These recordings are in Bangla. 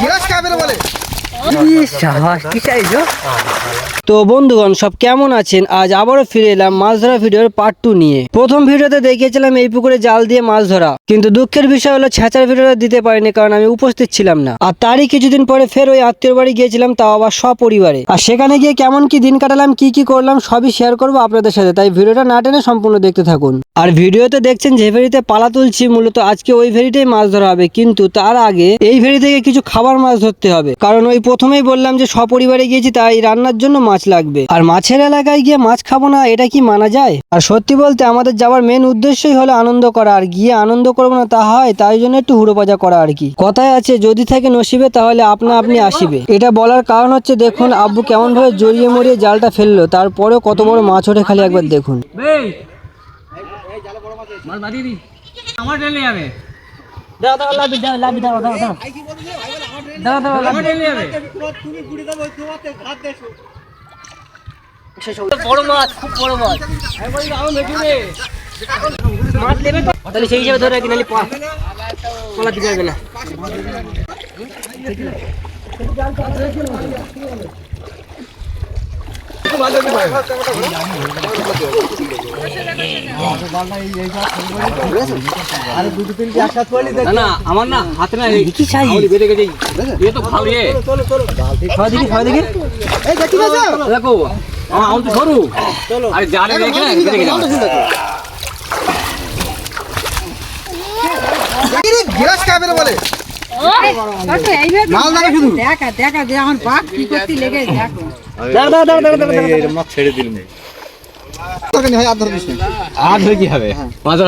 গিলাস খাবে বলে? তো বন্ধুগণ, সব কেমন আছেন? আজ আবারও ফিরে এলাম মাছ ধরা ভিডিওর পার্ট টু নিয়ে। প্রথম ভিডিওতে দেখিয়েছিলাম এই পুকুরে জাল দিয়ে মাছ ধরা। কিন্তু দুঃখের বিষয় হলো, ছেঁচার ভিডিওটা দিতে পারিনি, কারণ আমি উপস্থিত ছিলাম না। আর তারই কিছুদিন পরে ফের ওই আত্মীয় বাড়ি গিয়েছিলাম, তাও আবার সপরিবারে। আর সেখানে গিয়ে কেমন কি দিন কাটালাম, কি কি করলাম, সবই শেয়ার করব আপনাদের সাথে। তাই ভিডিওটা না টেনে সম্পূর্ণ দেখতে থাকুন। আর ভিডিওতে দেখছেন যে ভেড়িতে পালা তুলছি, মূলত আজকে ওই ভেড়িতেই মাছ ধরা হবে। কিন্তু তার আগে এই ভেড়ি থেকে কিছু খাবার মাছ ধরতে হবে। কারণ ওই প্রথমেই বললাম যে সপরিবারে গিয়েছি তাই রান্নার জন্য মাছ লাগবে। আর মাছের এলাকায় গিয়ে মাছ খাব না এটা কি মানা যায়? আর সত্যি বলতে আমাদের যাওয়ার মেন উদ্দেশ্যই হলো আনন্দ করা আর গিয়ে আনন্দ করব না তা হয় তাই জন্য একটু হুড়ো পাজা করা আর কি। কথায় আছে যদি থাকে নসিবে তাহলে আপনা আপনি আসিবে। এটা বলার কারণ হচ্ছে দেখুন আব্বু কেমন ভাবে জড়িয়ে মরিয়ে জালটা ফেলল তারপরেও কত বড় মাছ ওঠে খালি একবার দেখুন। আমার যাবে। দাও দাও লাভি দাও লাভি দাও দাও দাও। দাও দাও তোমাতে হাত দেছো বড় মাছ খুব বড় মাছ। মাছ নেবে তো? তাহলে সেই হিসাবে ধরে রাখি নাহলে পা পলা দিতে পারবে না। আমার না হাতে না কি চাই? আঙুলি গেছে। এ তো ভালো এ খাওয়া দেখি খাওয়া দেখি। দেখি দেখো আমার তো সরু। আরে জালে গেছে। গিলাস খাবে বলে। আর কি হবে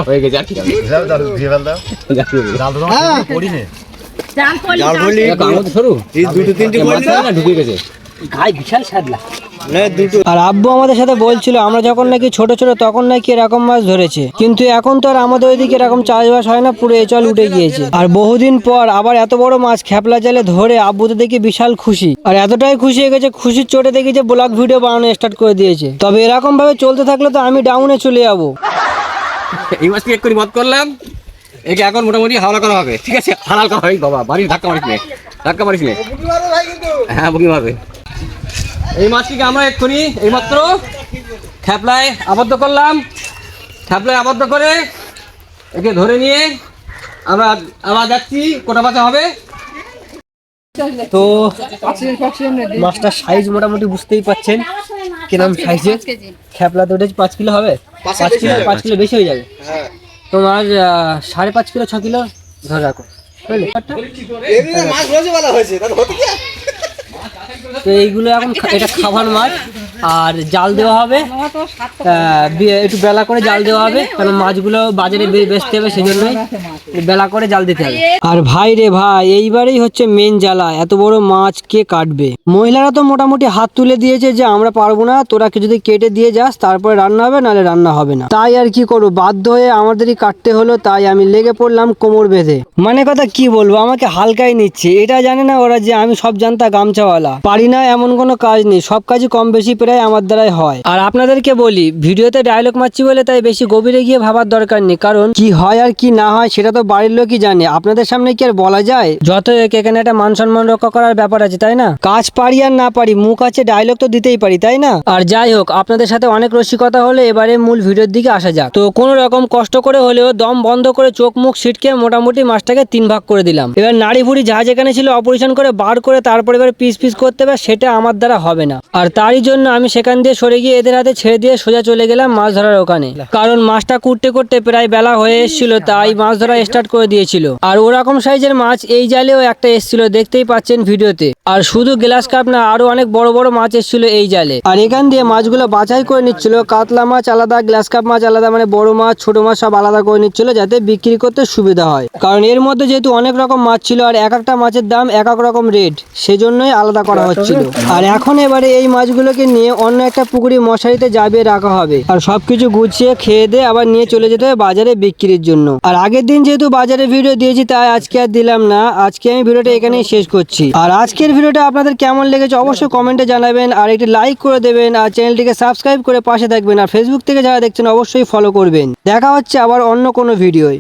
হয়ে গেছে আর কি হবে জাল দুটো তিনটে ঢুকে গেছে। গায়ে বিশাল সাদলা আর আব্বু আমাদের সাথে বলছিল আমরা যখন নাকি ছোট ছোট তখন নাকি এরকম মাছ ধরেছে। কিন্তু এখন তো আর আমাদের ওইদিকে এরকম চাষবাস হয় না পুরো এচল উঠে গিয়েছে। আর বহুদিন পর আবার এত বড় মাছ খেপলা জালে ধরে আব্বু তো দেখি বিশাল খুশি। আর এতটাই খুশি হয়ে গেছে খুশির চোটে দেখি যে ব্লগ ভিডিও বানানো স্টার্ট করে দিয়েছে। তবে এরকম ভাবে চলতে থাকলে তো আমি ডাউনে চলে যাব। এই মাছকে এক করে মত করলাম। একে এখন মোটামুটি হাওলা করা হবে ঠিক আছে? হালাল করা হবে বাবা বাড়ির ধাক্কা মারিস নে ধাক্কা মারিস নে। হ্যাঁ বুকিং হবে। এই মাছটিকে আমরা এক্ষুনি এইমাত্র খ্যাপলায় আবদ্ধ করলাম। খ্যাপলায় আবদ্ধ করে একে ধরে নিয়ে আমরা আবার যাচ্ছি কোটা বাঁচা হবে। তো মাছটার সাইজ মোটামুটি বুঝতেই পাচ্ছেন কিরম সাইজে খেপলা তো উঠেছে পাঁচ কিলো হবে। পাঁচ কিলো পাঁচ কিলো বেশি হয়ে যাবে। তোমার সাড়ে পাঁচ কিলো ছ কিলো ধরে রাখো। বুঝলে মাছ রোজে বলা হয়েছে তাহলে হতে কি তো এইগুলো এখন এটা খাবার মাছ। আর জাল দেওয়া হবে। একটু বেলা করে জাল দেওয়া হবে, কারণ মাছগুলো বাজারে বেচতে হবে সেই জন্যই বেলা করে জাল দিতে হবে। আর ভাই রে ভাই, এইবারেই হচ্ছে মেন জ্বালা, এত বড় মাছ কে কাটবে? মহিলারা তো মোটামুটি হাত তুলে দিয়েছে যে, আমরা পারব না, তোরা কি যদি কেটে দিয়ে যাস, তারপরে রান্না হবে, নাহলে রান্না হবে না। তাই আর কি করব? বাধ্য হয়ে আমাদেরই কাটতে হলো, তাই আমি লেগে পড়লাম কোমর বেঁধে। মানে কথা কি বলব, আমাকে হালকাই নিচ্ছে। এটা জানে না ওরা যে, আমি সব জানতা গামছাওয়ালা। পারি না, এমন কোনো কাজ নেই। সব কাজই কম বেশি প্রায় আমার দ্বারাই হয়। আর আপনাদেরকে বলি, ভিডিওতে ডায়লগ মারছি বলে তাই বেশি গভীরে গিয়ে ভাবার দরকার নেই, কারণ কি হয় আর কি না হয় সেটা তো বাড়ির লোকই জানে। আপনাদের সামনে কি আর বলা যায়? যত এখানে একটা মান সম্মান রক্ষা করার ব্যাপার আছে, তাই না? কাজ পারি আর না পারি, মুখ আছে ডায়লগ তো দিতেই পারি, তাই না? আর যাই হোক, আপনাদের সাথে অনেক রসিকতা হলে এবারে মূল ভিডিওর দিকে আসা যাক। তো কোনো রকম কষ্ট করে হলেও দম বন্ধ করে চোখ মুখ ছিটকে মোটামুটি মাছটাকে তিন ভাগ করে দিলাম। এবার নাড়ি ভুড়ি যা যেখানে ছিল অপারেশন করে বার করে তারপরে এবার পিস পিস করতে হবে, সেটা আমার দ্বারা হবে না। আর তারই জন্য আমি সেখান দিয়ে সরে গিয়ে এদের হাতে ছেড়ে দিয়ে সোজা চলে গেলাম মাছ ধরার ওখানে। কারণ মাছটা কুটতে করতে প্রায় বেলা হয়ে এসেছিল, তাই মাছ ধরা স্টার্ট করে দিয়েছিল। আর ওরকম সাইজের মাছ এই জালেও একটা এসেছিল, দেখতেই পাচ্ছেন ভিডিওতে। আর শুধু গ্লাস কাপ না, আরও অনেক বড় বড় মাছ এসেছিল এই জালে। আর এখান দিয়ে মাছগুলো বাছাই করে নিচ্ছিল, কাতলা মাছ আলাদা গ্লাস কাপ মাছ আলাদা মানে বড় মাছ, ছোট মাছ সব আলাদা করে নিচ্ছিল যাতে বিক্রি করতে সুবিধা হয়। কারণ এর মধ্যে যেহেতু অনেক রকম মাছ ছিল, আর এক একটা মাছের দাম এক এক রকম রেট সেজন্যই আলাদা করা হচ্ছিল। আর এখন এবারে এই মাছগুলোকে নিয়ে অন্য একটা পুকুরি মশারিতে জাবিয়ে রাখা হবে। আর সবকিছু গুছিয়ে খেয়ে দিয়ে আবার নিয়ে চলে যেতে হবে বাজারে বিক্রির জন্য। আর আগের দিন যেহেতু বাজারে ভিডিও দিয়েছি, তাই আজকে আর দিলাম না। আজকে আমি ভিডিওটা এখানেই শেষ করছি। আর আজকের ভিডিওটা আপনাদের কেমন লেগেছে অবশ্যই কমেন্টে জানাবেন। আর একটি লাইক করে দেবেন। আর চ্যানেলটিকে সাবস্ক্রাইব করে পাশে থাকবেন। আর ফেসবুক থেকে যারা দেখছেন, অবশ্যই ফলো করবেন। দেখা হচ্ছে আবার অন্য কোনো ভিডিওয়।